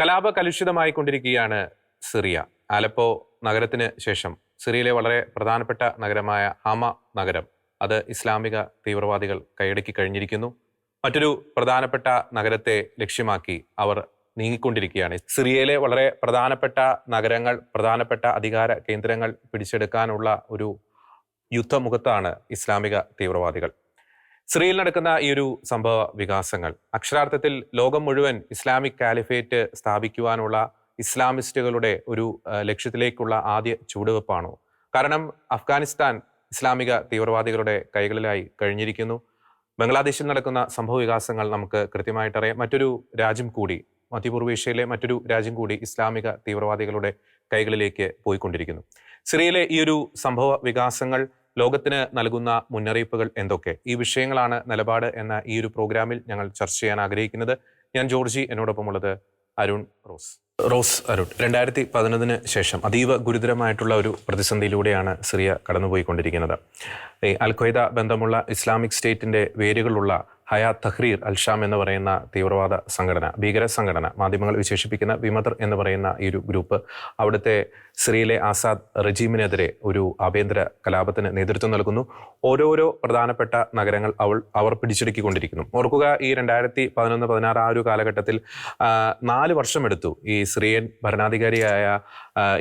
കലാപ കലുഷിതമായി കൊണ്ടിരിക്കുകയാണ് സിറിയ. ആലപ്പോ നഗരത്തിന് ശേഷം സിറിയയിലെ വളരെ പ്രധാനപ്പെട്ട നഗരമായ ഹാമ നഗരം അത് ഇസ്ലാമിക തീവ്രവാദികൾ കൈയടക്കി കഴിഞ്ഞിരിക്കുന്നു. മറ്റൊരു പ്രധാനപ്പെട്ട നഗരത്തെ ലക്ഷ്യമാക്കി അവർ നീങ്ങിക്കൊണ്ടിരിക്കുകയാണ്. സിറിയയിലെ വളരെ പ്രധാനപ്പെട്ട നഗരങ്ങൾ പ്രധാനപ്പെട്ട അധികാര കേന്ദ്രങ്ങൾ പിടിച്ചെടുക്കാനുള്ള ഒരു യുദ്ധമുഖത്താണ് ഇസ്ലാമിക തീവ്രവാദികൾ. സിറിയയിൽ നടക്കുന്ന ഈ ഒരു സംഭവ വികാസങ്ങൾ അക്ഷരാർത്ഥത്തിൽ ലോകം മുഴുവൻ ഇസ്ലാമിക് കാലിഫേറ്റ് സ്ഥാപിക്കുവാനുള്ള ഇസ്ലാമിസ്റ്റുകളുടെ ഒരു ലക്ഷ്യത്തിലേക്കുള്ള ആദ്യ ചുവടുവെപ്പാണോ? കാരണം അഫ്ഗാനിസ്ഥാൻ ഇസ്ലാമിക തീവ്രവാദികളുടെ കൈകളിലായി കഴിഞ്ഞിരിക്കുന്നു. ബംഗ്ലാദേശിൽ നടക്കുന്ന സംഭവ വികാസങ്ങൾ നമുക്ക് കൃത്യമായിട്ടറിയാം. മറ്റൊരു രാജ്യം കൂടി മധ്യപൂർവേഷ്യയിലെ മറ്റൊരു രാജ്യം കൂടി ഇസ്ലാമിക തീവ്രവാദികളുടെ കൈകളിലേക്ക് പോയിക്കൊണ്ടിരിക്കുന്നു. സിറിയയിലെ ഈ ഒരു സംഭവ വികാസങ്ങൾ ലോകത്തിന് നൽകുന്ന മുന്നറിയിപ്പുകൾ എന്തൊക്കെ? ഈ വിഷയങ്ങളാണ് നിലപാട് എന്ന ഈ ഒരു പ്രോഗ്രാമിൽ ഞങ്ങൾ ചർച്ച ചെയ്യാൻ ആഗ്രഹിക്കുന്നത്. ഞാൻ ജോർജി എന്നോടൊപ്പം ഉള്ളത് അരുൺ റോസ്. റോസ് അരുൺ രണ്ടായിരത്തി പതിനൊന്നിന് ശേഷം അതീവ ഗുരുതരമായിട്ടുള്ള ഒരു പ്രതിസന്ധിയിലൂടെയാണ് സിറിയ കടന്നുപോയിക്കൊണ്ടിരിക്കുന്നത്. ഈ അൽ ഖ്വയ്ദ ബന്ധമുള്ള ഇസ്ലാമിക് സ്റ്റേറ്റിന്റെ വേരുകളുള്ള ഹയാ തഹ്രീർ അൽഷാം എന്ന് പറയുന്ന തീവ്രവാദ സംഘടന ഭീകര സംഘടന മാധ്യമങ്ങൾ വിശേഷിപ്പിക്കുന്ന വിമതർ എന്ന് പറയുന്ന ഈ ഒരു ഗ്രൂപ്പ് അവിടുത്തെ സിറിയയിലെ ആസാദ് റജീമിനെതിരെ ഒരു ആഭ്യന്തര കലാപത്തിന് നേതൃത്വം നൽകുന്നു. ഓരോരോ പ്രധാനപ്പെട്ട നഗരങ്ങൾ അവൾ അവർ പിടിച്ചെടുക്കിക്കൊണ്ടിരിക്കുന്നു. ഓർക്കുക ഈ രണ്ടായിരത്തി പതിനൊന്ന് പതിനാറ് ആ ഒരു കാലഘട്ടത്തിൽ നാല് വർഷമെടുത്തു ഈ സിറിയൻ ഭരണാധികാരിയായ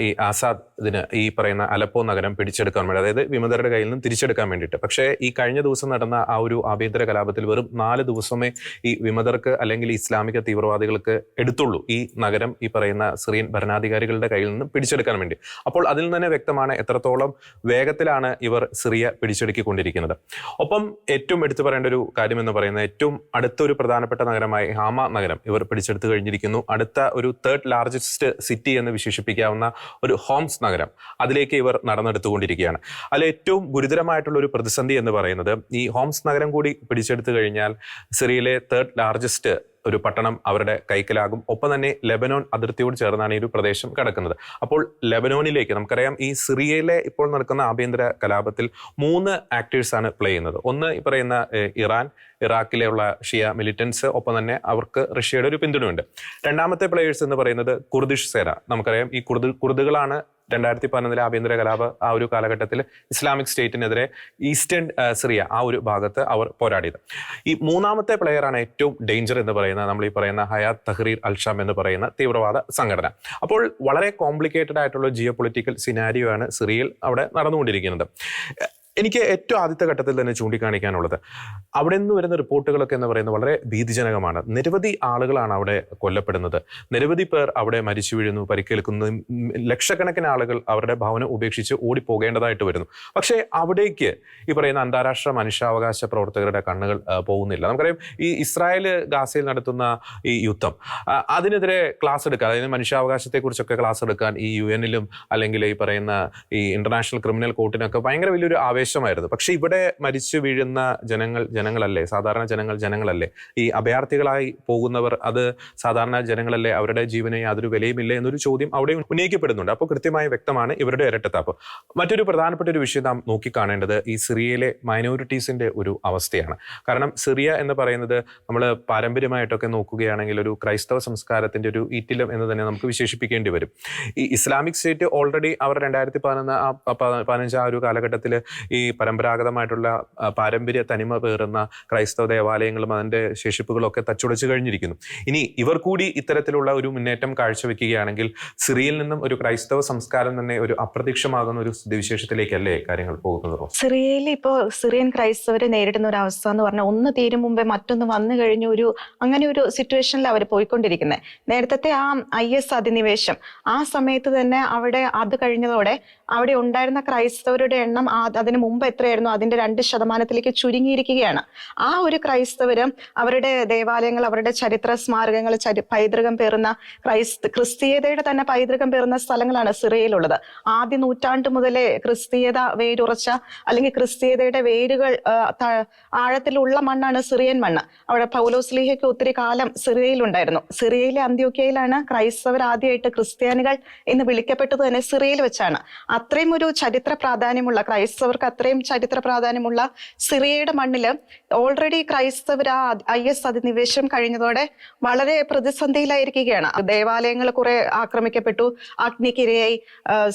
ഈ ആസാദ് ആസാദിന് ഈ പറയുന്ന അലപ്പോ നഗരം പിടിച്ചെടുക്കാൻ വേണ്ടി അതായത് വിമതരുടെ കയ്യിൽ നിന്ന് തിരിച്ചെടുക്കാൻ വേണ്ടിയിട്ട്. പക്ഷേ ഈ കഴിഞ്ഞ ദിവസം നടന്ന ആ ഒരു ആഭ്യന്തര കലാപത്തിൽ വെറും നാല് ദിവസമേ ഈ വിമതർക്ക് അല്ലെങ്കിൽ ഇസ്ലാമിക തീവ്രവാദികൾക്ക് എടുത്തുള്ളൂ ഈ നഗരം ഈ പറയുന്ന സിറിയൻ ഭരണാധികാരികളുടെ കയ്യിൽ നിന്ന് പിടിച്ചെടുക്കാൻ വേണ്ടി. അപ്പോൾ അതിൽ തന്നെ വ്യക്തമാണ് എത്രത്തോളം വേഗത്തിലാണ് ഇവർ സിറിയ പിടിച്ചെടുക്കിക്കൊണ്ടിരിക്കുന്നത്. ഒപ്പം ഏറ്റവും എടുത്തു പറയേണ്ട ഒരു കാര്യം എന്ന് പറയുന്നത് ഏറ്റവും അടുത്തൊരു പ്രധാനപ്പെട്ട നഗരമായ ഹാമ നഗരം ഇവർ പിടിച്ചെടുത്തു കഴിഞ്ഞിരിക്കുന്നു. അടുത്ത ഒരു തേർഡ് ലാർജസ്റ്റ് സിറ്റി എന്ന് വിശേഷിപ്പിക്കാവുന്ന ഒരു ഹോംസ് നഗരം അതിലേക്ക് ഇവർ നടന്നെടുത്തുകൊണ്ടിരിക്കുകയാണ്. അതിൽ ഏറ്റവും ഗുരുതരമായിട്ടുള്ള ഒരു പ്രതിസന്ധി എന്ന് പറയുന്നത് ഈ ഹോംസ് നഗരം കൂടി പിടിച്ചെടുത്തു കഴിഞ്ഞാൽ സിറിയയിലെ തേർഡ് ലാർജസ്റ്റ് ഒരു പട്ടണം അവരുടെ കൈക്കലാകും. ഒപ്പം തന്നെ ലെബനോൻ അതിർത്തിയോട് ചേർന്നാണ് ഈ ഒരു പ്രദേശം കിടക്കുന്നത്. അപ്പോൾ ലെബനോനിലേക്ക് നമുക്കറിയാം ഈ സിറിയയിലെ ഇപ്പോൾ നടക്കുന്ന ആഭ്യന്തര കലാപത്തിൽ മൂന്ന് ആക്ടേഴ്സാണ് പ്ലേ ചെയ്യുന്നത്. ഒന്ന് ഈ പറയുന്ന ഇറാൻ ഇറാഖിലെയുള്ള ഷിയ മിലിറ്റൻസ് ഒപ്പം തന്നെ അവർക്ക് റഷ്യയുടെ ഒരു പിന്തുണയുണ്ട്. രണ്ടാമത്തെ പ്ലേയേഴ്സ് എന്ന് പറയുന്നത് കുർദിഷ് സേന. നമുക്കറിയാം ഈ കുർദ് കുർദുകളാണ് രണ്ടായിരത്തി പതിനൊന്നിലെ ആഭ്യന്തര കലാപ ആ ഒരു കാലഘട്ടത്തിൽ ഇസ്ലാമിക് സ്റ്റേറ്റിനെതിരെ ഈസ്റ്റേൺ സിറിയ ആ ഒരു ഭാഗത്ത് അവർ പോരാടിയത്. ഈ മൂന്നാമത്തെ പ്ലെയറാണ് ഏറ്റവും ഡേഞ്ചർ എന്ന് പറയുന്ന നമ്മൾ ഈ പറയുന്ന ഹയാത്ത് തഹ്രീർ അൽഷാം എന്ന് പറയുന്ന തീവ്രവാദ സംഘടന. അപ്പോൾ വളരെ കോംപ്ലിക്കേറ്റഡ് ആയിട്ടുള്ള ജിയോ പൊളിറ്റിക്കൽ സിനാരിയോ ആണ് സിറിയയിൽ അവിടെ നടന്നുകൊണ്ടിരിക്കുന്നത്. എനിക്ക് ഏറ്റവും ആദ്യത്തെ ഘട്ടത്തിൽ തന്നെ ചൂണ്ടിക്കാണിക്കാനുള്ളത്. അവിടെ നിന്ന് വരുന്ന റിപ്പോർട്ടുകളൊക്കെ എന്ന് പറയുന്നത് വളരെ ഭീതിജനകമാണ്. നിരവധി ആളുകളാണ് അവിടെ കൊല്ലപ്പെടുന്നത്. നിരവധി പേർ അവിടെ മരിച്ചു വീഴുന്നു പരിക്കേൽക്കുന്നു. ലക്ഷക്കണക്കിന് ആളുകൾ അവരുടെ ഭവനം ഉപേക്ഷിച്ച് ഓടിപ്പോകേണ്ടതായിട്ട് വരുന്നു. പക്ഷേ അവിടേക്ക് ഈ പറയുന്ന അന്താരാഷ്ട്ര മനുഷ്യാവകാശ പ്രവർത്തകരുടെ കണ്ണുകൾ പോകുന്നില്ല. നമുക്കറിയാം ഈ ഇസ്രായേൽ ഗാസയിൽ നടത്തുന്ന ഈ യുദ്ധം അതിനെതിരെ ക്ലാസ് എടുക്കാൻ അതായത് മനുഷ്യാവകാശത്തെക്കുറിച്ചൊക്കെ ക്ലാസ് എടുക്കാൻ ഈ യു എനിലും അല്ലെങ്കിൽ ഈ പറയുന്ന ഈ ഇന്റർനാഷണൽ ക്രിമിനൽ കോർട്ടിനൊക്കെ ഭയങ്കര വലിയൊരു ആവേശമായിരുന്നു പക്ഷെ ഇവിടെ മരിച്ചു വീഴുന്ന ജനങ്ങൾ ജനങ്ങളല്ലേ? സാധാരണ ജനങ്ങൾ ജനങ്ങളല്ലേ? ഈ അഭയാർത്ഥികളായി പോകുന്നവർ അത് സാധാരണ ജനങ്ങളല്ലേ? അവരുടെ ജീവന് യാതൊരു വിലയുമില്ല എന്നൊരു ചോദ്യം അവിടെ ഉന്നയിക്കപ്പെടുന്നുണ്ട്. അപ്പോൾ കൃത്യമായി വ്യക്തമാണ് ഇവരുടെ ഇരട്ടത്താപ്പ്. മറ്റൊരു പ്രധാനപ്പെട്ട ഒരു വിഷയം നാം നോക്കിക്കാണേണ്ടത് ഈ സിറിയയിലെ മൈനോറിറ്റീസിന്റെ ഒരു അവസ്ഥയാണ്. കാരണം സിറിയ എന്ന് പറയുന്നത് നമ്മൾ പാരമ്പര്യമായിട്ടൊക്കെ നോക്കുകയാണെങ്കിൽ ഒരു ക്രൈസ്തവ സംസ്കാരത്തിന്റെ ഒരു ഈറ്റിലം എന്ന് തന്നെ നമുക്ക് വിശേഷിപ്പിക്കേണ്ടി വരും. ഈ ഇസ്ലാമിക് സ്റ്റേറ്റ് ഓൾറെഡി അവർ രണ്ടായിരത്തി പതിനൊന്ന് ആ പതിനഞ്ച് ആ ഒരു കാലഘട്ടത്തിൽ പരമ്പരാഗതമായിട്ടുള്ള ആ, പാരമ്പര്യ തനിമ പേറുന്ന ക്രൈസ്തവ ദേവാലയങ്ങളും അതിന്റെ ശേഷിപ്പുകളും ഒക്കെ തച്ചുടച്ചു കഴിഞ്ഞിരിക്കുന്നു. ഇനി ഇവർ കൂടി ഇത്തരത്തിലുള്ള ഒരു മുന്നേറ്റം കാഴ്ചവെക്കുകയാണെങ്കിൽ സിറിയയിൽ നിന്നും ഒരു ക്രൈസ്തവ സംസ്കാരം തന്നെ ഒരു അപ്രത്യക്ഷമാകുന്ന ഒരു സ്ഥിതിവിശേഷത്തിലേക്കല്ലേ കാര്യങ്ങൾ പോകുന്നത് സിറിയയിൽ ഇപ്പോൾ സിറിയൻ ക്രൈസ്തവരെ നേരിടുന്ന ഒരു അവസ്ഥ എന്ന് പറഞ്ഞാൽ ഒന്ന് തീരും മുമ്പേ മറ്റൊന്ന് വന്നു കഴിഞ്ഞ ഒരു അങ്ങനെ ഒരു സിറ്റുവേഷനിൽ അവർ പോയിക്കൊണ്ടിരിക്കുന്നത് നേരത്തെ ആ ഐ എസ് അധിനിവേശം ആ സമയത്ത് തന്നെ അവിടെ അത് കഴിഞ്ഞതോടെ അവിടെ ഉണ്ടായിരുന്ന ക്രൈസ്തവരുടെ എണ്ണം അതിന് മുമ്പ് എത്രയായിരുന്നു? അതിന്റെ രണ്ട് ശതമാനത്തിലേക്ക് ചുരുങ്ങിയിരിക്കുകയാണ്. ആ ഒരു ക്രൈസ്തവരും അവരുടെ ദേവാലയങ്ങൾ അവരുടെ ചരിത്ര സ്മാരകങ്ങൾ പൈതൃകം പേറുന്ന ക്രൈസ്ത ക്രിസ്തീയതയുടെ തന്നെ പൈതൃകം പേറുന്ന സ്ഥലങ്ങളാണ് സിറിയയിലുള്ളത്. ആദ്യ നൂറ്റാണ്ട് മുതലേ ക്രിസ്തീയത വേരുറച്ച അല്ലെങ്കിൽ ക്രിസ്തീയതയുടെ വേരുകൾ ആഴത്തിലുള്ള മണ്ണാണ് സിറിയൻ മണ്ണ്. അവിടെ പൗലോസ്ലീഹയ്ക്ക് ഒത്തിരി കാലം സിറിയയിലുണ്ടായിരുന്നു. സിറിയയിലെ അന്ത്യോക്കയിലാണ് ക്രൈസ്തവർ ആദ്യമായിട്ട് ക്രിസ്ത്യാനികൾ എന്ന് വിളിക്കപ്പെട്ടത് തന്നെ സിറിയയിൽ വെച്ചാണ്. അത്രയും ഒരു ചരിത്ര പ്രാധാന്യമുള്ള ക്രൈസ്തവർക്ക് അത്രയും ചരിത്ര പ്രാധാന്യമുള്ള സിറിയയുടെ മണ്ണിൽ ഓൾറെഡി ക്രൈസ്തവർ ആ ഐ എസ് അധിനിവേശം കഴിഞ്ഞതോടെ വളരെ പ്രതിസന്ധിയിലായിരിക്കുകയാണ്. ദേവാലയങ്ങൾ കുറെ ആക്രമിക്കപ്പെട്ടു. അഗ്നിക്കിരയായി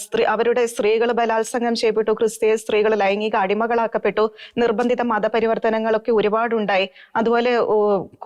സ്ത്രീ അവരുടെ സ്ത്രീകൾ ബലാത്സംഗം ചെയ്യപ്പെട്ടു. ക്രിസ്തീയ സ്ത്രീകൾ ലൈംഗിക അടിമകളാക്കപ്പെട്ടു. നിർബന്ധിത മതപരിവർത്തനങ്ങളൊക്കെ ഒരുപാടുണ്ടായി. അതുപോലെ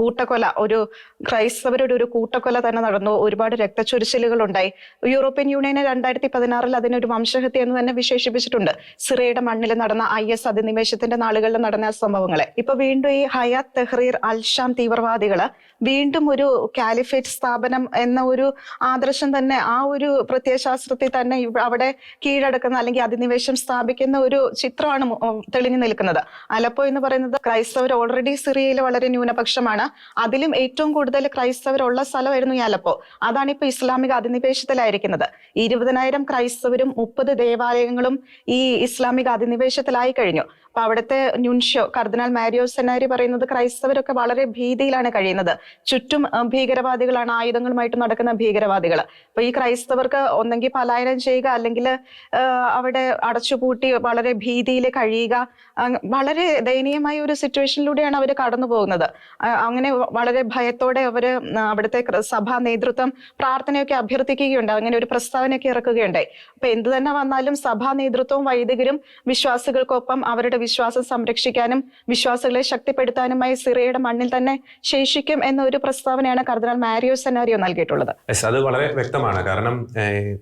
കൂട്ടക്കൊല ഒരു ക്രൈസ്തവരുടെ ഒരു കൂട്ടക്കൊല തന്നെ നടന്നു. ഒരുപാട് രക്തച്ചൊരിച്ചിലുകൾ ഉണ്ടായി യൂറോപ്യൻ യൂണിയനെ രണ്ടായിരത്തി പതിനാറിൽ അതിനൊരു വംശഹത്യ എന്ന് തന്നെ വിശേഷിപ്പിച്ചിട്ടുണ്ട്. സിറിയയുടെ മണ്ണിൽ നടന്ന ഐ എസ് അധിനിവേശത്തിന്റെ നാളുകളിൽ നടന്ന സംഭവങ്ങളെ. ഇപ്പൊ വീണ്ടും ഈ ഹയാത്ത് തെഹ്റീർ അൽഷാം തീവ്രവാദികൾ വീണ്ടും ഒരു കാലിഫേറ്റ് സ്ഥാപനം എന്ന ഒരു ആദർശം തന്നെ ആ ഒരു പ്രത്യയശാസ്ത്രത്തിൽ തന്നെ അവിടെ കീഴടക്കുന്ന അല്ലെങ്കിൽ അധിനിവേശം സ്ഥാപിക്കുന്ന ഒരു ചിത്രമാണ് തെളിഞ്ഞു നിൽക്കുന്നത്. അലപ്പോ എന്ന് പറയുന്നത് ക്രൈസ്തവർ ഓൾറെഡി സിറിയയിൽ വളരെ ന്യൂനപക്ഷമാണ്. അതിലും ഏറ്റവും കൂടുതൽ ക്രൈസ്തവരുള്ള സ്ഥലമായിരുന്നു ഈ അലപ്പോ അതാണ് ഇപ്പൊ ഇസ്ലാമിക അധിനിവേശത്തിലായിരിക്കുന്നത്. ഇരുപതിനായിരം ക്രൈസ്തവരും മുപ്പത് ദേവാലയങ്ങളും ഈ ഇസ്ലാമിക അധിനിവേശത്തിലായി കഴിഞ്ഞു. അപ്പൊ അവിടുത്തെ ന്യൂൻഷ്യോ കർദിനാൾ മാരിയോ സെനാരി പറയുന്നത് ക്രൈസ്തവരൊക്കെ വളരെ ഭീതിയിലാണ് കഴിയുന്നത്. ചുറ്റും ഭീകരവാദികളാണ് ആയുധങ്ങളുമായിട്ട് നടക്കുന്ന ഭീകരവാദികൾ അപ്പൊ ഈ ക്രൈസ്തവർക്ക് ഒന്നെങ്കിൽ പലായനം ചെയ്യുക അല്ലെങ്കിൽ അവിടെ അടച്ചുപൂട്ടി വളരെ ഭീതിയിൽ കഴിയുക വളരെ ദയനീയമായ ഒരു സിറ്റുവേഷനിലൂടെയാണ് അവർ കടന്നു പോകുന്നത്. അങ്ങനെ വളരെ ഭയത്തോടെ അവർ അവിടുത്തെ സഭാ നേതൃത്വം പ്രാർത്ഥനയൊക്കെ അഭ്യർത്ഥിക്കുകയുണ്ട് അങ്ങനെ ഒരു പ്രസ്താവനയൊക്കെ ഇറക്കുകയുണ്ടായി. അപ്പൊ എന്ത് തന്നെ വന്നാലും സഭാ നേതൃത്വവും വൈദികരും വിശ്വാസികൾക്കൊപ്പം അവരുടെ വിശ്വാസം സംരക്ഷിക്കാനും വിശ്വാസികളെ ശക്തിപ്പെടുത്താനുമായി സിറിയയുടെ മണ്ണിൽ തന്നെ ശേഷിക്കും എന്ന ഒരു പ്രസ്താവനയാണ് കർദിനാൾ മാരിയോ സെനാരിയോ നൽകിയിട്ടുള്ളത്. അത് വളരെ വ്യക്തമാണ്. കാരണം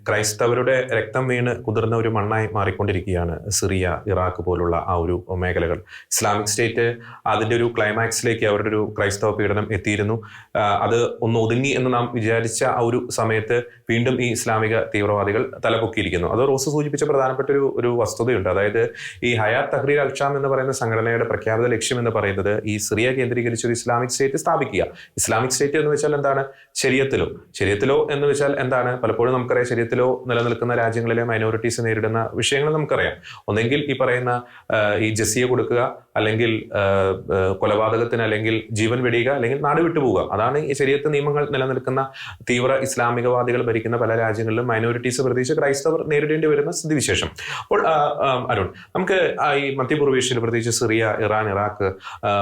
ക്രൈസ്തവരുടെ രക്തം വീണ് കുതിർന്ന ഒരു മണ്ണായി മാറിക്കൊണ്ടിരിക്കുകയാണ് സിറിയ ഇറാഖ് പോലുള്ള ആ ഒരു മേഖലകൾ. ഇസ്ലാമിക് സ്റ്റേറ്റ് അതിന്റെ ഒരു ക്ലൈമാക്സിലേക്ക് അവരുടെ ഒരു ക്രൈസ്തവ പീഡനം എത്തിയിരുന്നു. അത് ഒന്ന് ഒതുങ്ങി എന്ന് നാം വിചാരിച്ച ആ ഒരു സമയത്ത് വീണ്ടും ഈ ഇസ്ലാമിക തീവ്രവാദികൾ തലപൊക്കിയിരിക്കുന്നു. അത് റോസ് സൂചിപ്പിച്ച പ്രധാനപ്പെട്ട ഒരു ഒരു വസ്തുതയുണ്ട്. അതായത് ഈ ഹയാത്ത് തഹ്രീർ അൽഷാം എന്ന് പറയുന്ന സംഘടനയുടെ പ്രഖ്യാപിത ലക്ഷ്യം എന്ന് പറയുന്നത് ഈ സിറിയ കേന്ദ്രീകരിച്ച് ഒരു ഇസ്ലാമിക് സ്റ്റേറ്റ് സ്ഥാപിക്കുക. ഇസ്ലാമിക് സ്റ്റേറ്റ് എന്ന് വെച്ചാൽ എന്താണ്? ശരീരത്തിലോ ശരീരത്തിലോ എന്ന് വെച്ചാൽ എന്താണ്? പലപ്പോഴും നമുക്കറിയാം ശരീരത്തിലോ നിലനിൽക്കുന്ന രാജ്യങ്ങളിലെ മൈനോറിറ്റീസ് നേരിടുന്ന വിഷയങ്ങൾ നമുക്കറിയാം. ഒന്നെങ്കിൽ ഈ പറയുന്ന ഈ ജസിയ കൊടുക്കുക അല്ലെങ്കിൽ കൊലപാതകത്തിന് അല്ലെങ്കിൽ ജീവൻ വെടിയുക അല്ലെങ്കിൽ നാട് വിട്ടുപോവുക അതാണ് ഈ ശരീരത്തെ നിയമങ്ങൾ നിലനിൽക്കുന്ന തീവ്ര ഇസ്ലാമികവാദികൾ ഭരിക്കുന്ന പല രാജ്യങ്ങളിലും മൈനോറിറ്റീസ് പ്രത്യേകിച്ച് ക്രൈസ്തവർ നേരിടേണ്ടി വരുന്ന സ്ഥിതിവിശേഷം. അപ്പോൾ അരുൺ നമുക്ക് ഈ ഈ മധ്യപൂർവേഷ്യയിൽ പ്രത്യേകിച്ച് സിറിയ ഇറാൻ ഇറാഖ്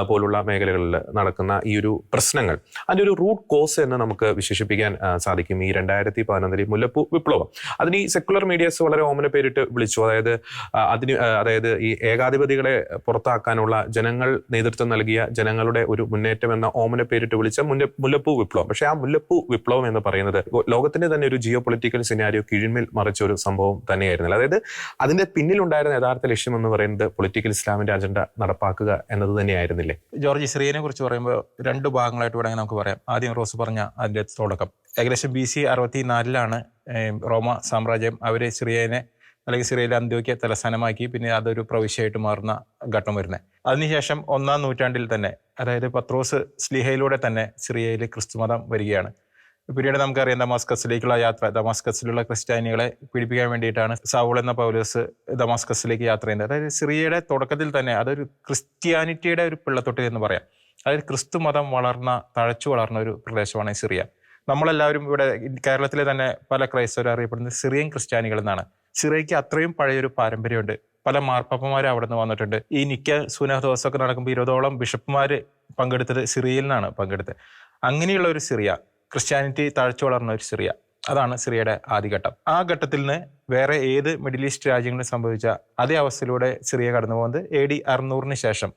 പോലുള്ള മേഖലകളിൽ നടക്കുന്ന ഈ ഒരു പ്രശ്നങ്ങൾ. അതിന്റെ ഒരു റൂട്ട് കോസ് എന്ന് നമുക്ക് വിശേഷിപ്പിക്കാൻ സാധിക്കും ഈ രണ്ടായിരത്തി പതിനൊന്നിലെ മുല്ലപ്പൂ വിപ്ലവം. അതിന് ഈ സെക്കുലർ മീഡിയസ് വളരെ ഓമന പേരിട്ട് വിളിച്ചു. അതായത് അതിന് അതായത് ഈ ഏകാധിപതികളെ പുറത്താക്കാനുള്ള ജനങ്ങൾ നേതൃത്വം നൽകിയ ജനങ്ങളുടെ ഒരു മുന്നേറ്റം എന്ന ഓമന പേരിട്ട് വിളിച്ച മുല്ല മുല്ലപ്പൂ വിപ്ലവം. പക്ഷേ ആ മുല്ലപ്പൂ വിപ്ലവം എന്ന് പറയുന്നത് ലോകത്തിന്റെ തന്നെ ഒരു ജിയോ പൊളിറ്റിക്കൽ സിനാരിയോ കീഴ്മേൽ മറിച്ച ഒരു സംഭവം തന്നെയായിരുന്നില്ല. അതായത് അതിന്റെ പിന്നിലുണ്ടായിരുന്ന യഥാർത്ഥ ലക്ഷ്യം എന്ന് പറയുന്നത് പൊളിറ്റിക്കൽ ഇസ്ലാമിന്റെ അജണ്ട നടപ്പാക്കുക എന്നത് തന്നെയായിരുന്നില്ലേ? ജോർജ് സിറിയനെ കുറിച്ച് പറയുമ്പോൾ രണ്ട് ഭാഗങ്ങളായിട്ട് വേണമെങ്കിൽ നമുക്ക് പറയാം. ആദ്യം റോസ് പറഞ്ഞ അതിന്റെ തുടക്കം. ഏകദേശം ബി സി അറുപത്തിനാലിലാണ് റോമ സാമ്രാജ്യം അവർ സിറിയനെ അല്ലെങ്കിൽ സിറിയയിലെ അന്ത്യോക്യ തലസ്ഥാനമാക്കി പിന്നെ അതൊരു പ്രവിശ്യയായിട്ട് മാറുന്ന ഘട്ടം വരുന്നത് അതിനുശേഷം ഒന്നാം നൂറ്റാണ്ടിൽ തന്നെ അതായത് പത്രോസ് സ്ലിഹയിലൂടെ തന്നെ സിറിയയിൽ ക്രിസ്തുമതം വരികയാണ്. പിന്നീട് നമുക്കറിയാം ദമാസ്കസിലേക്കുള്ള യാത്ര ദമാസ്കസിലുള്ള ക്രിസ്ത്യാനികളെ പിടിപ്പിക്കാൻ വേണ്ടിയിട്ടാണ് സൗൾ എന്ന പൗലോസ് ദമാസ്കസിലേക്ക് യാത്ര ചെയ്യുന്നത്. അതായത് സിറിയയുടെ തുടക്കത്തിൽ തന്നെ അതൊരു ക്രിസ്ത്യാനിറ്റിയുടെ ഒരു പിള്ളത്തൊട്ടിൽ എന്ന് പറയാം. അതായത് ക്രിസ്തു മതം വളർന്ന തഴച്ചു വളർന്ന ഒരു പ്രദേശമാണ് സിറിയ. നമ്മളെല്ലാവരും ഇവിടെ കേരളത്തിലെ തന്നെ പല ക്രൈസ്തവർ അറിയപ്പെടുന്നത് സിറിയൻ ക്രിസ്ത്യാനികൾ എന്നാണ്. സിറിയയ്ക്ക് അത്രയും പഴയൊരു പാരമ്പര്യമുണ്ട്. പല മാർപ്പാപ്പമാരും അവിടെ നിന്ന് വന്നിട്ടുണ്ട്. ഈ നിക്ക ഒക്കെ നടക്കുമ്പോൾ ഇരുപതോളം ബിഷപ്പുമാർ പങ്കെടുത്തത് സിറിയയിൽ നിന്നാണ് പങ്കെടുത്തത്. അങ്ങനെയുള്ള ഒരു സിറിയ ക്രിസ്ത്യാനിറ്റി തഴച്ചു വളർന്ന ഒരു സിറിയ. അതാണ് സിറിയയുടെ ആദ്യഘട്ടം. ആ ഘട്ടത്തിൽ നിന്ന് വേറെ ഏത് മിഡിൽ ഈസ്റ്റ് രാജ്യങ്ങളിൽ സംഭവിച്ച അതേ അവസ്ഥയിലൂടെ സിറിയ കടന്നു പോകുന്നത് എ ഡി അറുന്നൂറിന് ശേഷം.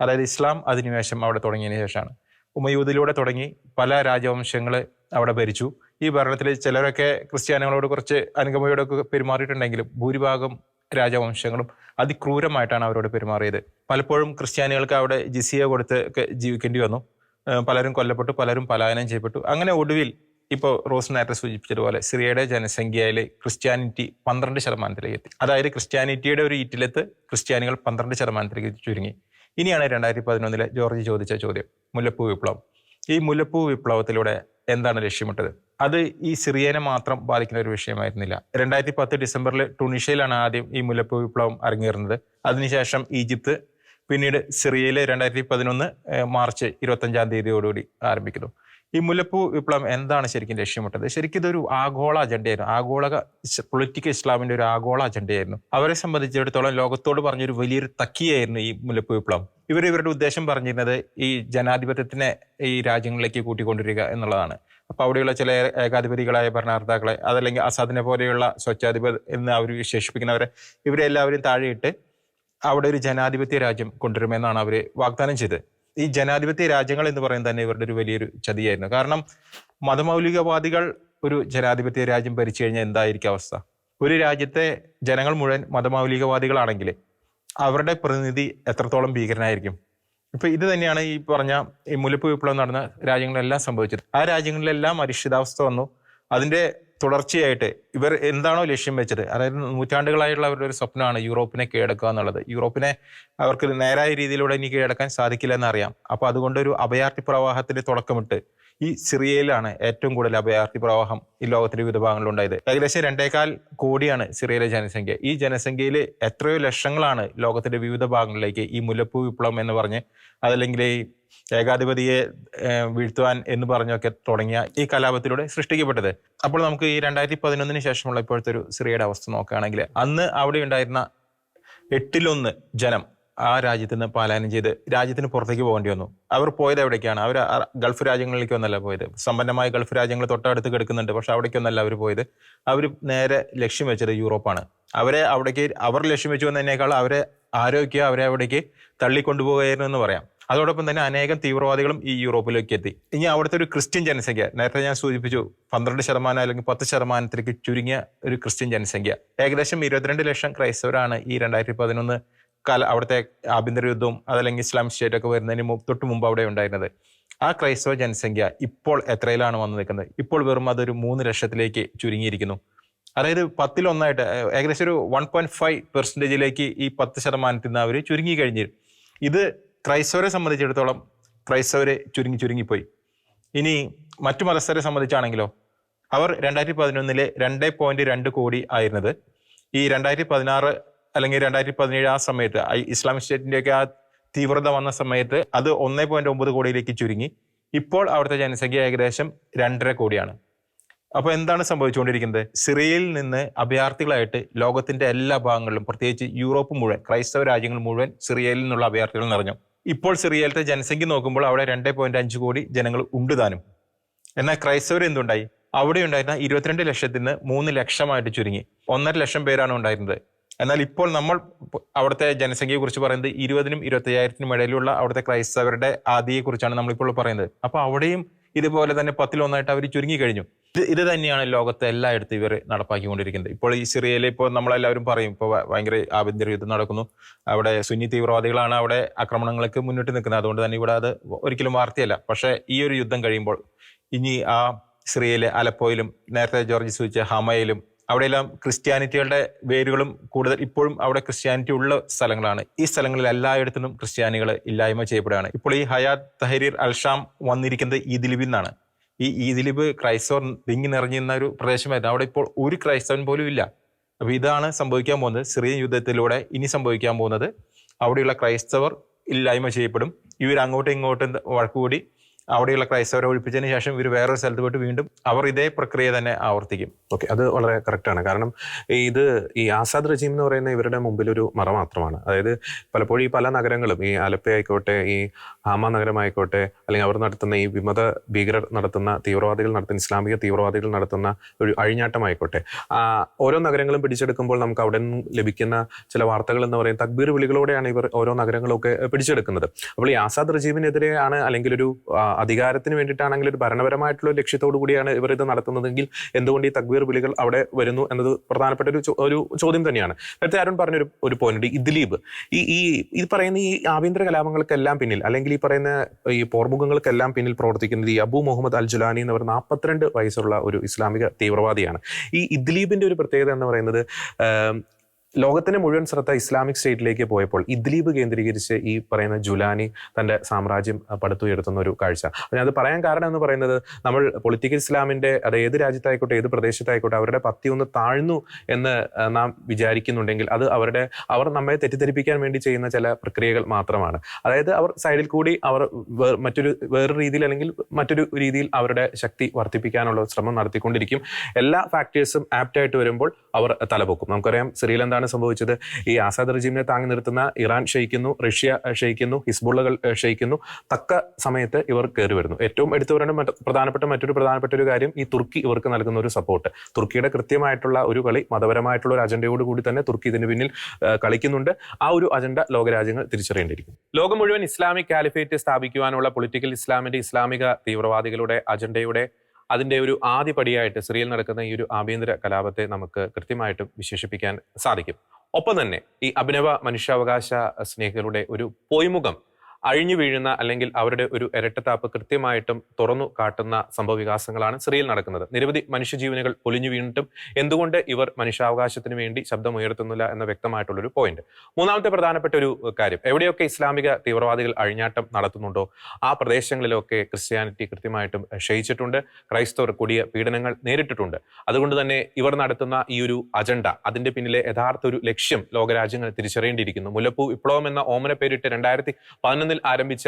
അതായത് ഇസ്ലാം അധിനിവേശം അവിടെ തുടങ്ങിയതിന് ശേഷമാണ്. ഉമയൂദിലൂടെ തുടങ്ങി പല രാജവംശങ്ങൾ അവിടെ ഭരിച്ചു. ഈ ഭരണത്തിൽ ചിലരൊക്കെ ക്രിസ്ത്യാനികളോട് കുറച്ച് അനുഗമയോടൊക്കെ പെരുമാറിയിട്ടുണ്ടെങ്കിലും ഭൂരിഭാഗം രാജവംശങ്ങളും അതിക്രൂരമായിട്ടാണ് അവരോട് പെരുമാറിയത്. പലപ്പോഴും ക്രിസ്ത്യാനികൾക്ക് അവിടെ ജിസിയ കൊടുത്ത് ജീവിക്കേണ്ടി വന്നു. പലരും കൊല്ലപ്പെട്ടു പലരും പലായനം ചെയ്യപ്പെട്ടു. അങ്ങനെ ഒടുവിൽ ഇപ്പോൾ റോസ് നേരത്തെ സൂചിപ്പിച്ചതുപോലെ സിറിയയുടെ ജനസംഖ്യയിൽ ക്രിസ്ത്യാനിറ്റി പന്ത്രണ്ട് ശതമാനത്തിലേക്ക് എത്തി. അതായത് ക്രിസ്ത്യാനിറ്റിയുടെ ഒരു ഈറ്റിലെത്ത് ക്രിസ്ത്യാനികൾ പന്ത്രണ്ട് ശതമാനത്തിലേക്ക് ചുരുങ്ങി. ഇനിയാണ് രണ്ടായിരത്തി പതിനൊന്നിലെ ജോർജ് ചോദിച്ച ചോദ്യം മുല്ലപ്പൂ വിപ്ലവം. ഈ മുല്ലപ്പൂ വിപ്ലവത്തിലൂടെ എന്താണ് ലക്ഷ്യമിട്ടത്? അത് ഈ സിറിയനെ മാത്രം ബാധിക്കുന്ന ഒരു വിഷയമായിരുന്നില്ല. രണ്ടായിരത്തി പത്ത് ഡിസംബറിൽ ടുണീഷ്യയിലാണ് ആദ്യം ഈ മുല്ലപ്പൂ വിപ്ലവം അരങ്ങേറുന്നത്. അതിനുശേഷം ഈജിപ്ത് പിന്നീട് സിറിയയിലെ രണ്ടായിരത്തി പതിനൊന്ന് മാർച്ച് ഇരുപത്തഞ്ചാം തീയതിയോടുകൂടി ആരംഭിക്കുന്നു. ഈ മുല്ലപ്പൂ വിപ്ലവം എന്താണ് ശരിക്കും ലക്ഷ്യമിട്ടത്? ശരിക്കും ഇതൊരു ആഗോള അജണ്ടയായിരുന്നു. ആഗോള പൊളിറ്റിക്കൽ ഇസ്ലാമിന്റെ ഒരു ആഗോള അജണ്ടയായിരുന്നു. അവരെ സംബന്ധിച്ചിടത്തോളം ലോകത്തോട് പറഞ്ഞൊരു വലിയൊരു തക്കിയായിരുന്നു ഈ മുല്ലപ്പൂ വിപ്ലവം. ഇവർ ഇവരുടെ ഉദ്ദേശം പറഞ്ഞിരുന്നത് ഈ ജനാധിപത്യത്തിനെ ഈ രാജ്യങ്ങളിലേക്ക് കൂട്ടിക്കൊണ്ടിരിക്കുക എന്നുള്ളതാണ്. അപ്പോൾ അവിടെയുള്ള ചില ഏകാധിപതികളായ ഭരണകർത്താക്കളെ അതല്ലെങ്കിൽ അസാദിനെ പോലെയുള്ള സ്വച്ഛാധിപതി എന്ന് അവർ വിശേഷിപ്പിക്കുന്നവരെ ഇവരെല്ലാവരും താഴെയിട്ട് അവിടെ ഒരു ജനാധിപത്യ രാജ്യം കൊണ്ടുവരുമെന്നാണ് അവർ വാഗ്ദാനം ചെയ്തത്. ഈ ജനാധിപത്യ രാജ്യങ്ങൾ എന്ന് പറയുന്നത് തന്നെ ഇവരുടെ ഒരു വലിയൊരു ചതിയായിരുന്നു. കാരണം മതമൗലികവാദികൾ ഒരു ജനാധിപത്യ രാജ്യം ഭരിച്ചു കഴിഞ്ഞാൽ എന്തായിരിക്കും അവസ്ഥ? ഒരു രാജ്യത്തെ ജനങ്ങൾ മുഴുവൻ മതമൗലികവാദികളാണെങ്കിൽ അവരുടെ പ്രതിനിധി എത്രത്തോളം ഭീകരനായിരിക്കും? ഇപ്പൊ ഇത് തന്നെയാണ് ഈ പറഞ്ഞ ഈ മുല്ലപ്പ് വിപ്ലവം നടന്ന രാജ്യങ്ങളിലെല്ലാം സംഭവിച്ചത്. ആ രാജ്യങ്ങളിലെല്ലാം അരിഷിതാവസ്ഥ വന്നു. അതിന്റെ തുടർച്ചയായിട്ട് ഇവർ എന്താണോ ലക്ഷ്യം വെച്ചത്. അതായത് നൂറ്റാണ്ടുകളായിട്ടുള്ള അവരുടെ ഒരു സ്വപ്നമാണ് യൂറോപ്പിനെ കീഴടക്കുക എന്നുള്ളത്. യൂറോപ്പിനെ അവർക്ക് നേരായ രീതിയിലൂടെ ഇനി കീഴടക്കാൻ സാധിക്കില്ല എന്നറിയാം അപ്പോൾ അതുകൊണ്ട് ഒരു അഭയാർത്ഥി പ്രവാഹത്തിന് തുടക്കമിട്ട് ഈ സിറിയയിലാണ് ഏറ്റവും കൂടുതൽ അഭയാർത്ഥി പ്രവാഹം ഈ ലോകത്തിന്റെ വിവിധ ഭാഗങ്ങളിൽ ഉണ്ടായത് ഏകദേശം രണ്ടേകാൽ കോടിയാണ് സിറിയയിലെ ജനസംഖ്യ. ഈ ജനസംഖ്യയിൽ എത്രയോ ലക്ഷങ്ങളാണ് ലോകത്തിന്റെ വിവിധ ഭാഗങ്ങളിലേക്ക് ഈ മുല്ലപ്പൂ വിപ്ലവം എന്ന് പറഞ്ഞ് അതല്ലെങ്കിൽ ഈ ഏകാധിപതിയെ വീഴ്ത്തുവാൻ എന്ന് പറഞ്ഞൊക്കെ തുടങ്ങിയ ഈ കലാപത്തിലൂടെ സൃഷ്ടിക്കപ്പെട്ടത്. അപ്പോൾ നമുക്ക് ഈ രണ്ടായിരത്തി പതിനൊന്നിന് ശേഷമുള്ള ഇപ്പോഴത്തെ ഒരു സിറിയയുടെ അവസ്ഥ നോക്കുകയാണെങ്കിൽ അന്ന് അവിടെ ഉണ്ടായിരുന്ന എട്ടിലൊന്ന് ജനം ആ രാജ്യത്ത് നിന്ന് പലായനം ചെയ്ത് രാജ്യത്തിന് പുറത്തേക്ക് പോകേണ്ടി വന്നു. അവർ പോയത് എവിടേക്കാണ്? അവർ ഗൾഫ് രാജ്യങ്ങളിലേക്ക് രാജ്യങ്ങളിലേക്കൊന്നല്ല പോയത്. സമ്പന്നമായ ഗൾഫ് രാജ്യങ്ങൾ തൊട്ടടുത്ത് കിടക്കുന്നുണ്ട് പക്ഷെ അവിടേക്കൊന്നല്ല അവർ പോയത്. അവർ നേരെ ലക്ഷ്യം വെച്ചത് യൂറോപ്പാണ്. അവരെ അവിടേക്ക് അവർ ലക്ഷ്യം വെച്ചു എന്നതിനേക്കാൾ അവരെ ആരോഗ്യം അവരെ അവിടേക്ക് തള്ളിക്കൊണ്ടുപോകുകയായിരുന്നു എന്ന് പറയാം. അതോടൊപ്പം തന്നെ അനേകം തീവ്രവാദികളും ഈ യൂറോപ്പിലേക്ക് എത്തി. ഇനി അവിടുത്തെ ഒരു ക്രിസ്ത്യൻ ജനസംഖ്യ നേരത്തെ ഞാൻ സൂചിപ്പിച്ചു പന്ത്രണ്ട് ശതമാനം അല്ലെങ്കിൽ പത്ത് ശതമാനത്തിലേക്ക് ചുരുങ്ങിയ ഒരു ക്രിസ്ത്യൻ ജനസംഖ്യ. ഏകദേശം ഇരുപത്തിരണ്ട് ലക്ഷം ക്രൈസ്തവരാണ് ഈ രണ്ടായിരത്തി പതിനൊന്ന് കാല അവിടുത്തെ ആഭ്യന്തര യുദ്ധവും അതല്ലെങ്കിൽ ഇസ്ലാം സ്റ്റേറ്റ് ഒക്കെ വരുന്നതിന് തൊട്ട് മുമ്പ് അവിടെ ഉണ്ടായിരുന്നത്. ആ ക്രൈസ്തവ ജനസംഖ്യ ഇപ്പോൾ എത്രയിലാണ് വന്നു നിൽക്കുന്നത്? ഇപ്പോൾ വെറും അതൊരു മൂന്ന് ലക്ഷത്തിലേക്ക് ചുരുങ്ങിയിരിക്കുന്നു. അതായത് പത്തിലൊന്നായിട്ട് ഏകദേശം ഒരു വൺ പോയിന്റ് ഫൈവ് പെർസെന്റേജിലേക്ക് ഈ പത്ത് ശതമാനത്തിൽ നിന്ന് അവർ ചുരുങ്ങി കഴിഞ്ഞു. ഇത് ക്രൈസ്തവരെ സംബന്ധിച്ചിടത്തോളം ക്രൈസ്തവരെ ചുരുങ്ങി ചുരുങ്ങിപ്പോയി. ഇനി മറ്റു മതസ്ഥരെ സംബന്ധിച്ചാണെങ്കിലോ അവർ രണ്ടായിരത്തി പതിനൊന്നിലെ രണ്ട് പോയിന്റ് രണ്ട് കോടി ആയിരുന്നത്. ഈ രണ്ടായിരത്തി പതിനാറ് അല്ലെങ്കിൽ രണ്ടായിരത്തി പതിനേഴ് ആ സമയത്ത് ഇസ്ലാമിക് സ്റ്റേറ്റിന്റെയൊക്കെ ആ തീവ്രത വന്ന സമയത്ത് അത് ഒന്നേ പോയിന്റ് ഒമ്പത് കോടിയിലേക്ക് ചുരുങ്ങി. ഇപ്പോൾ അവിടുത്തെ ജനസംഖ്യ ഏകദേശം രണ്ടര കോടിയാണ്. അപ്പോൾ എന്താണ് സംഭവിച്ചുകൊണ്ടിരിക്കുന്നത്? സിറിയയിൽ നിന്ന് അഭയാർത്ഥികളായിട്ട് ലോകത്തിന്റെ എല്ലാ ഭാഗങ്ങളിലും പ്രത്യേകിച്ച് യൂറോപ്പ് മുഴുവൻ ക്രൈസ്തവ രാജ്യങ്ങൾ മുഴുവൻ സിറിയയിൽ നിന്നുള്ള അഭയാർത്ഥികൾ നിറഞ്ഞു. ഇപ്പോൾ സിറിയയിലത്തെ ജനസംഖ്യ നോക്കുമ്പോൾ അവിടെ രണ്ട് പോയിന്റ് അഞ്ച് കോടി ജനങ്ങൾ ഉണ്ട് താനും. എന്നാൽ ക്രൈസ്തവർ എന്തുണ്ടായി? അവിടെ ഉണ്ടായിരുന്ന ഇരുപത്തിരണ്ട് ലക്ഷത്തിന് മൂന്ന് ലക്ഷമായിട്ട് ചുരുങ്ങി. ഒന്നര ലക്ഷം പേരാണ് ഉണ്ടായിരുന്നത്. എന്നാൽ ഇപ്പോൾ നമ്മൾ അവിടുത്തെ ജനസംഖ്യയെ കുറിച്ച് പറയുന്നത് ഇരുപതിനും ഇരുപത്തയ്യായിരത്തിനും ഇടയിലുള്ള അവിടുത്തെ ക്രൈസ്തവരുടെ ആദിയെ കുറിച്ചാണ് നമ്മളിപ്പോൾ പറയുന്നത്. അപ്പൊ അവിടെയും ഇതുപോലെ തന്നെ പത്തിലൊന്നായിട്ട് അവർ ചുരുങ്ങി കഴിഞ്ഞു. ഇത് തന്നെയാണ് ലോകത്തെ എല്ലായിടത്തും ഇവർ നടപ്പാക്കിക്കൊണ്ടിരിക്കുന്നത്. ഇപ്പോൾ ഈ സിറിയയിൽ ഇപ്പോൾ നമ്മളെല്ലാവരും പറയും ഇപ്പോൾ ഭയങ്കര ആഭ്യന്തര യുദ്ധം നടക്കുന്നു. അവിടെ സുന്നി തീവ്രവാദികളാണ് അവിടെ ആക്രമണങ്ങൾക്ക് മുന്നിട്ട് നിൽക്കുന്നത്. അതുകൊണ്ട് തന്നെ ഇവിടെ അത് ഒരിക്കലും വാർത്തയല്ല. പക്ഷേ ഈ ഒരു യുദ്ധം കഴിയുമ്പോൾ ഇനി ആ സിറിയയിലെ അലപ്പോയിലും നേരത്തെ ജോർജ് സൂചിച്ച ഹമയിലും അവിടെയെല്ലാം ക്രിസ്ത്യാനിറ്റികളുടെ വേരുകളും കൂടുതൽ ഇപ്പോഴും അവിടെ ക്രിസ്ത്യാനിറ്റി ഉള്ള സ്ഥലങ്ങളാണ്. ഈ സ്ഥലങ്ങളിൽ എല്ലായിടത്തും ക്രിസ്ത്യാനികൾ ഇല്ലായ്മ ചെയ്യപ്പെടുകയാണ്. ഇപ്പോൾ ഈ ഹയാത്ത് തഹരീർ അൽഷാം വന്നിരിക്കുന്നത് ഈദിലിബിൽ നിന്നാണ്. ഈ ഈദിലിബ് ക്രൈസ്തവർ തിങ്ങി നിറഞ്ഞിരുന്ന ഒരു പ്രദേശമായിരുന്നു. അവിടെ ഇപ്പോൾ ഒരു ക്രൈസ്തവൻ പോലും ഇല്ല. അപ്പൊ ഇതാണ് സംഭവിക്കാൻ പോകുന്നത്. സിറിയൻ യുദ്ധത്തിലൂടെ ഇനി സംഭവിക്കാൻ പോകുന്നത്. അവിടെയുള്ള ക്രൈസ്തവർ ഇല്ലായ്മ ചെയ്യപ്പെടും. ഇവർ അങ്ങോട്ടും ഇങ്ങോട്ടും വഴക്കുകൂടി അവിടെയുള്ള ക്രൈസ്തവരെ ഒഴിപ്പിച്ചതിന് ശേഷം ഇവർ വേറൊരു സ്ഥലത്ത് പോയിട്ട് വീണ്ടും അവർ ഇതേ പ്രക്രിയ തന്നെ ആവർത്തിക്കും. ഓക്കെ അത് വളരെ കറക്റ്റാണ് കാരണം ഇത് ഈ ആസാദ് റജീം എന്ന് പറയുന്ന ഇവരുടെ മുമ്പിൽ ഒരു മറ മാത്രമാണ്. അതായത് പലപ്പോഴും ഈ പല നഗരങ്ങളും ഈ ആലപ്പ ആയിക്കോട്ടെ ഈ ഹാമ നഗരമായിക്കോട്ടെ അല്ലെങ്കിൽ അവർ നടത്തുന്ന ഈ വിമത ഭീകരർ നടത്തുന്ന തീവ്രവാദികൾ നടത്തുന്ന ഇസ്ലാമിക തീവ്രവാദികൾ നടത്തുന്ന ഒരു അഴിഞ്ഞാട്ടമായിക്കോട്ടെ. ഓരോ നഗരങ്ങളും പിടിച്ചെടുക്കുമ്പോൾ നമുക്ക് അവിടെ നിന്ന് ലഭിക്കുന്ന ചില വാർത്തകൾ എന്ന് പറയും തക്ബീർ വിളികളോടെയാണ് ഇവർ ഓരോ നഗരങ്ങളൊക്കെ പിടിച്ചെടുക്കുന്നത്. അപ്പോൾ ഈ ആസാദ് റജീബിനെതിരെയാണ് അല്ലെങ്കിൽ ഒരു അധികാരത്തിന് വേണ്ടിയിട്ടാണെങ്കിൽ ഒരു ഭരണപരമായിട്ടുള്ള ലക്ഷ്യത്തോടു കൂടിയാണ് ഇവർ ഇത് നടത്തുന്നതെങ്കിൽ എന്തുകൊണ്ട് ഈ തക്ബീർ വിളികൾ അവിടെ വരുന്നു എന്നത് പ്രധാനപ്പെട്ട ഒരു ഒരു ചോദ്യം തന്നെയാണ്. നേരത്തെ അരുൺ പറഞ്ഞൊരു ഒരു പോയിന്റ് ഇദ്ലീബ്. ഈ ഈ ഇത് പറയുന്ന ഈ ആഭ്യന്തര കലാപങ്ങൾക്കെല്ലാം പിന്നിൽ അല്ലെങ്കിൽ ഈ പറയുന്ന ഈ പോർമുഖങ്ങൾക്കെല്ലാം പിന്നിൽ പ്രവർത്തിക്കുന്നത് ഈ അബു മുഹമ്മദ് അൽ ജുലാനി എന്ന് പറയുന്ന നാൽപ്പത്തിരണ്ട് വയസ്സുള്ള ഒരു ഇസ്ലാമിക തീവ്രവാദിയാണ്. ഈ ഇദ്ലീബിന്റെ ഒരു പ്രത്യേകത എന്ന് പറയുന്നത് ലോകത്തിന്റെ മുഴുവൻ ശ്രദ്ധ ഇസ്ലാമിക് സ്റ്റേറ്റിലേക്ക് പോയപ്പോൾ ഇദ്ലീബ് കേന്ദ്രീകരിച്ച് ഈ പറയുന്ന ജുലാനി തന്റെ സാമ്രാജ്യം പടുത്തുയർത്തുന്ന ഒരു കാഴ്ച. അത് പറയാൻ കാരണം എന്ന് പറയുന്നത് നമ്മൾ പൊളിറ്റിക്കൽ ഇസ്ലാമിന്റെ അത് ഏത് രാജ്യത്തായിക്കോട്ടെ ഏത് പ്രദേശത്തായിക്കോട്ടെ അവരുടെ പത്തി ഒന്ന് താഴ്ന്നു എന്ന് നാം വിചാരിക്കുന്നുണ്ടെങ്കിൽ അത് അവരുടെ അവർ നമ്മെ തെറ്റിദ്ധരിപ്പിക്കാൻ വേണ്ടി ചെയ്യുന്ന ചില പ്രക്രിയകൾ മാത്രമാണ്. അതായത് അവർ സൈഡിൽ കൂടി അവർ മറ്റൊരു വേറൊരു രീതിയിൽ അല്ലെങ്കിൽ മറ്റൊരു രീതിയിൽ അവരുടെ ശക്തി വർദ്ധിപ്പിക്കാനുള്ള ശ്രമം നടത്തിക്കൊണ്ടിരിക്കും. എല്ലാ ഫാക്ടേഴ്സും ആപ്റ്റായിട്ട് വരുമ്പോൾ അവർ തലപൊക്കും. നമുക്കറിയാം സിറിയിൽ എന്താണ് സംഭവിച്ചത്? ഈ ആസാദ് റജീമിനെ താങ്ങി നിർത്തുന്ന ഇറാൻ ക്ഷയിക്കുന്നു റഷ്യ ക്ഷയിക്കുന്നു ഹിസ്ബുള്ളകൾ ക്ഷയിക്കുന്നു. തക്ക സമയത്ത് ഇവർ കയറി വരുന്നു. ഏറ്റവും എടുത്തു പ്രധാനപ്പെട്ട മറ്റൊരു പ്രധാനപ്പെട്ട ഒരു കാര്യം ഈ തുർക്കി ഇവർക്ക് നൽകുന്ന ഒരു സപ്പോർട്ട് തുർക്കിയുടെ കൃത്യമായിട്ടുള്ള ഒരു കളി മതപരമായിട്ടുള്ള ഒരു അജണ്ടയോട് കൂടി തന്നെ തുർക്കി ഇതിന് പിന്നിൽ കളിക്കുന്നുണ്ട്. ആ ഒരു അജണ്ട ലോകരാജ്യങ്ങൾ തിരിച്ചറിയേണ്ടിയിരിക്കും ലോകം മുഴുവൻ ഇസ്ലാമിക് കാലിഫേറ്റ് സ്ഥാപിക്കുവാനുള്ള പൊളിറ്റിക്കൽ ഇസ്ലാമിന്റെ ഇസ്ലാമിക തീവ്രവാദികളുടെ അജണ്ടയുടെ അതിന്റെ ഒരു ആദ്യപടിയായിട്ട് സിറിയയിൽ നടക്കുന്ന ഈ ഒരു ആഭ്യന്തര കലാപത്തെ നമുക്ക് കൃത്യമായിട്ടും വിശേഷിപ്പിക്കാൻ സാധിക്കും. ഒപ്പം തന്നെ ഈ അഭിനവ മനുഷ്യാവകാശ സ്നേഹികളുടെ ഒരു പൊയ്മുഖം അഴിഞ്ഞു വീഴുന്ന അല്ലെങ്കിൽ അവരുടെ ഒരു ഇരട്ടത്താപ്പ് കൃത്യമായിട്ടും തുറന്നു കാട്ടുന്ന സംഭവ വികാസങ്ങളാണ് സിറിയയിൽ നടക്കുന്നത്. നിരവധി മനുഷ്യജീവനുകൾ പൊലിഞ്ഞു വീണിട്ടും എന്തുകൊണ്ട് ഇവർ മനുഷ്യാവകാശത്തിന് വേണ്ടി ശബ്ദമുയർത്തുന്നില്ല എന്ന വ്യക്തമായിട്ടുള്ളൊരു പോയിന്റ് മൂന്നാമത്തെ പ്രധാനപ്പെട്ട ഒരു കാര്യം എവിടെയൊക്കെ ഇസ്ലാമിക തീവ്രവാദികൾ അഴിഞ്ഞാട്ടം നടത്തുന്നുണ്ടോ? ആ പ്രദേശങ്ങളിലൊക്കെ ക്രിസ്ത്യാനിറ്റി കൃത്യമായിട്ടും ക്ഷയിച്ചിട്ടുണ്ട്. ക്രൈസ്തവർ കൊടിയ പീഡനങ്ങൾ നേരിട്ടിട്ടുണ്ട്. അതുകൊണ്ട് തന്നെ ഇവർ നടത്തുന്ന ഈ ഒരു അജണ്ട അതിന്റെ പിന്നിലെ യഥാർത്ഥ ഒരു ലക്ഷ്യം ലോകരാജ്യങ്ങൾ തിരിച്ചറിയേണ്ടിയിരിക്കുന്നു. മുല്ലപ്പൂ വിപ്ലവം എന്ന ഓമന പേരിട്ട് രണ്ടായിരത്തി പതിനൊന്നിൽ ആരംഭിച്ച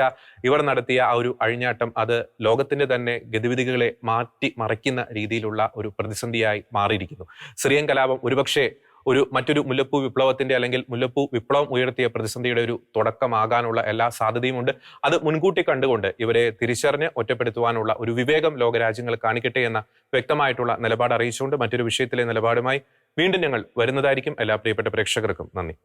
ഇവർ നടത്തിയ ആ ഒരു അഴിഞ്ഞാട്ടം അത് ലോകത്തിന്റെ തന്നെ ഗതിവിധികളെ മാറ്റി മറയ്ക്കുന്ന രീതിയിലുള്ള ഒരു പ്രതിസന്ധിയായി മാറിയിരിക്കുന്നു. സിറിയൻ കലാപം ഒരുപക്ഷെ ഒരു മറ്റൊരു മുല്ലപ്പൂ വിപ്ലവത്തിന്റെ അല്ലെങ്കിൽ മുല്ലപ്പൂ വിപ്ലവം ഉയർത്തിയ പ്രതിസന്ധിയുടെ ഒരു തുടക്കമാകാനുള്ള എല്ലാ സാധ്യതയുമുണ്ട് അത് മുൻകൂട്ടി കണ്ടുകൊണ്ട് ഇവരെ തിരിച്ചറിഞ്ഞ് ഒറ്റപ്പെടുത്തുവാനുള്ള ഒരു വിവേകം ലോകരാജ്യങ്ങൾ കാണിക്കട്ടെ എന്ന വ്യക്തമായിട്ടുള്ള നിലപാട് അറിയിച്ചുകൊണ്ട് മറ്റൊരു വിഷയത്തിലെ നിലപാടുമായി വീണ്ടും ഞങ്ങൾ വരുന്നതായിരിക്കും. എല്ലാ പ്രിയപ്പെട്ട പ്രേക്ഷകർക്കും നന്ദി.